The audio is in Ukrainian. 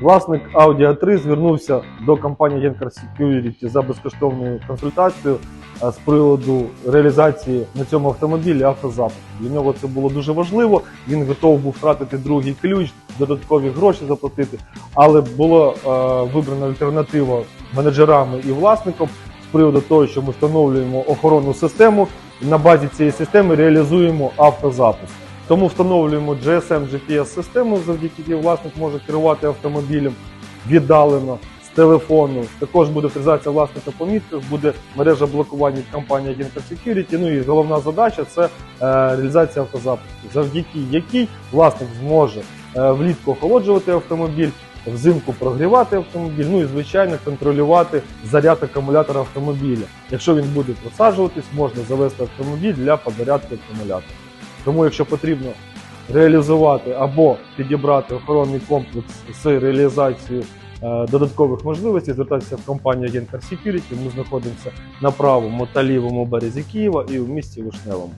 Власник Audi a 3 звернувся до компанії Gencar Security за безкоштовною консультацією е, з приводу реалізації на цьому автомобілі автозапуску. Для нього це було дуже важливо. Він готов був втратити другий ключ, додаткові гроші заплатити, але була е, вибрана альтернатива менеджерами і власником з приводу того, що ми встановлюємо охоронну систему. і На базі цієї системи реалізуємо автозапуск. Тому встановлюємо GSM GPS систему, завдяки якій власник може керувати автомобілем віддалено з телефону. Також буде авторизація власника по мітках, буде мережа блокування від компанії Agent Security. Ну і головна задача це е, реалізація автозапуску, завдяки якій власник зможе е, влітку охолоджувати автомобіль. Взимку прогрівати автомобіль, ну і звичайно контролювати заряд акумулятора автомобіля. Якщо він буде просаджуватись, можна завести автомобіль для подзарядки акумулятора. Тому, якщо потрібно реалізувати або підібрати охоронний комплекс з реалізацією е, додаткових можливостей, звертайтеся в компанію Gencar Security. Ми знаходимося на правому та лівому березі Києва і в місті Вишневому.